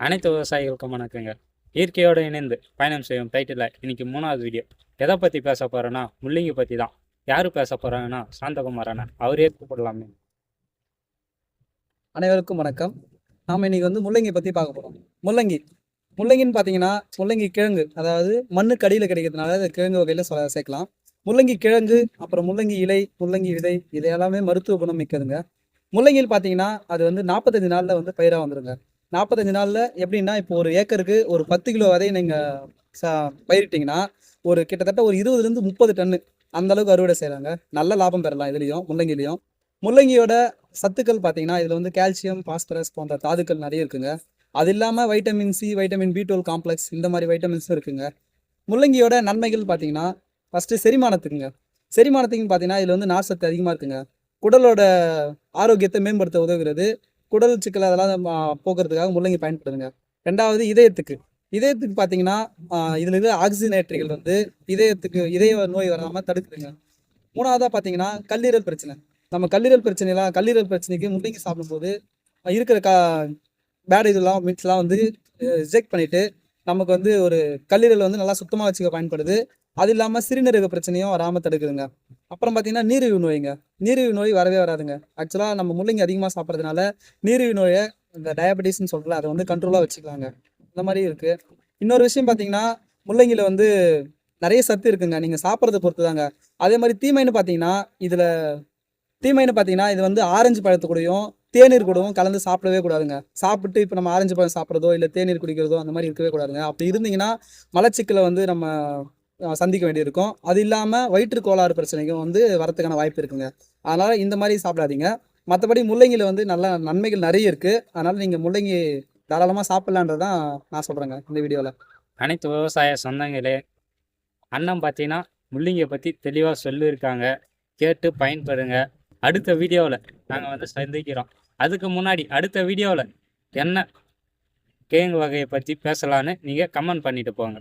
அனைத்து விவசாயிகளுக்கும் வணக்கங்க. இயற்கையோடு இணைந்து பயணம் செய்யும் டைட்டில் இன்னைக்கு மூணாவது வீடியோ எதை பற்றி பேச போகிறேன்னா முள்ளங்கி பற்றி தான். யார் பேச போகிறாங்கன்னா சாந்தகுமார் அண்ணன். அவரே கூப்பிடலாமே. அனைவருக்கும் வணக்கம். நாம் இன்னைக்கு வந்து முள்ளங்கி பற்றி பார்க்க போகிறோம் முள்ளங்கி. முள்ளங்கின்னு பார்த்தீங்கன்னா முள்ளங்கி கிழங்கு அதாவது மண்ணுக்கு அடியில் கிடைக்கிறதுனால அதை கிழங்கு வகையில் சொல்ல சேர்க்கலாம். முள்ளங்கி கிழங்கு அப்புறம் முள்ளங்கி இலை முள்ளங்கி விதை இது எல்லாமே மருத்துவ குணம் மிக்கதுங்க. முள்ளங்கியில் பார்த்தீங்கன்னா அது வந்து நாற்பத்தஞ்சு நாளில் வந்து பயிராக வந்துருங்க. நாற்பத்தஞ்சு நாளில் எப்படின்னா இப்போ ஒரு ஏக்கருக்கு ஒரு பத்து கிலோ விதையை நீங்கள் ச பயிரிட்டிங்கன்னா ஒரு கிட்டத்தட்ட ஒரு இருபதுலேருந்து முப்பது டன்னு அந்த அளவுக்கு அறுவடை செய்கிறாங்க நல்ல லாபம் பெறலாம் இதுலேயும் முள்ளங்கிலையும். முள்ளங்கியோட சத்துக்கள் பார்த்தீங்கன்னா இதில் வந்து கால்சியம் பாஸ்பரஸ் போன்ற தாதுக்கள் நிறைய இருக்குங்க. அது இல்லாமல் vitamin C vitamin B twelve complex இந்த மாதிரி வைட்டமின்ஸும் இருக்குங்க. முள்ளங்கியோட நன்மைகள் பார்த்தீங்கன்னா ஃபஸ்ட்டு செரிமானத்துக்குங்க. செரிமானத்துக்குன்னு பார்த்தீங்கன்னா இதில் வந்து நார்ச்சத்து அதிகமாக இருக்குங்க. குடலோட ஆரோக்கியத்தை மேம்படுத்த உதவுகிறது. குடல் சிக்கல் அதெல்லாம் போக்குறதுக்காக முள்ளங்கி பயன்படுதுங்க ரெண்டாவது இதயத்துக்கு. இதயத்துக்கு பார்த்தீங்கன்னா இதில் இருக்கிற ஆக்சிஜனேட்டரிகள் வந்து இதயத்துக்கு இதய நோய் வராமல் தடுக்குதுங்க. மூணாவதாக பார்த்தீங்கன்னா கல்லீரல் பிரச்சனை. நம்ம கல்லீரல் பிரச்சனைலாம் கல்லீரல் பிரச்சனைக்கு முள்ளங்கி சாப்பிடும்போது இருக்கிற க பேட் இதெல்லாம் மிட்ஸ்லாம் வந்து ரிஜெக்ட் பண்ணிவிட்டு நமக்கு வந்து ஒரு கல்லீரல் வந்து நல்லா சுத்தமாக வச்சுக்க பயன்படுது. அது இல்லாமல் சிறுநீரக பிரச்சனையும் வராமல் தடுக்குதுங்க. அப்புறம் பார்த்தீங்கன்னா நீரிழிவு நோய்ங்க. நீரிழிவு நோய் வரவே வராதுங்க. ஆக்சுவலாக நம்ம முள்ளங்கி அதிகமாக சாப்பிட்றதுனால நீரிழிவு நோயை இந்த டயபெட்டிஸ்ன்னு சொல்கிறல அதை வந்து கண்ட்ரோலாக வச்சுக்கலாங்க. இந்த மாதிரி இருக்குது இன்னொரு விஷயம் பார்த்தீங்கன்னா முள்ளங்கியில் வந்து நிறைய சத்து இருக்குங்க. நீங்கள் சாப்பிட்றத பொறுத்து தாங்க அதே மாதிரி தீமைன்னு பார்த்தீங்கன்னா இதில் தீமைன்னு பார்த்தீங்கன்னா இது வந்து ஆரஞ்சு பழத்து கூடயும் தேநீர் கூடவும் கலந்து சாப்பிடவே கூடாதுங்க. சாப்பிட்டு இப்போ நம்ம ஆரஞ்சு பழம் சாப்பிட்றதோ இல்லை தேநீர் குடிக்கிறதோ அந்த மாதிரி இருக்கவே கூடாதுங்க. அப்படி இருந்தீங்கன்னா மலச்சிக்கலை வந்து நம்ம சந்திக்க வேண்டியிருக்கும். அது இல்லாமல் வயிற்று கோளாறு பிரச்சனைக்கும் வந்து வரதுக்கான வாய்ப்பு இருக்குங்க. அதனால் இந்த மாதிரி சாப்பிடாதீங்க. மற்றபடி முள்ளங்கியில் வந்து நல்ல நன்மைகள் நிறைய இருக்குது அதனால் நீங்கள் முள்ளங்கி தாராளமாக சாப்பிட்லான்றது தான் நான் சொல்கிறேங்க இந்த வீடியோவில் அனைத்து விவசாய சொந்தங்களே அண்ணன் பார்த்தீங்கன்னா முள்ளங்கியை பற்றி தெளிவாக சொல்லியிருக்காங்க. கேட்டு பயன்பெறுங்க அடுத்த வீடியோவில் நாங்கள் வந்து சந்திக்கிறோம். அதுக்கு முன்னாடி அடுத்த வீடியோவில் என்ன கேங் வகையை பற்றி பேசலான்னு நீங்கள் கமெண்ட் பண்ணிட்டு போங்க.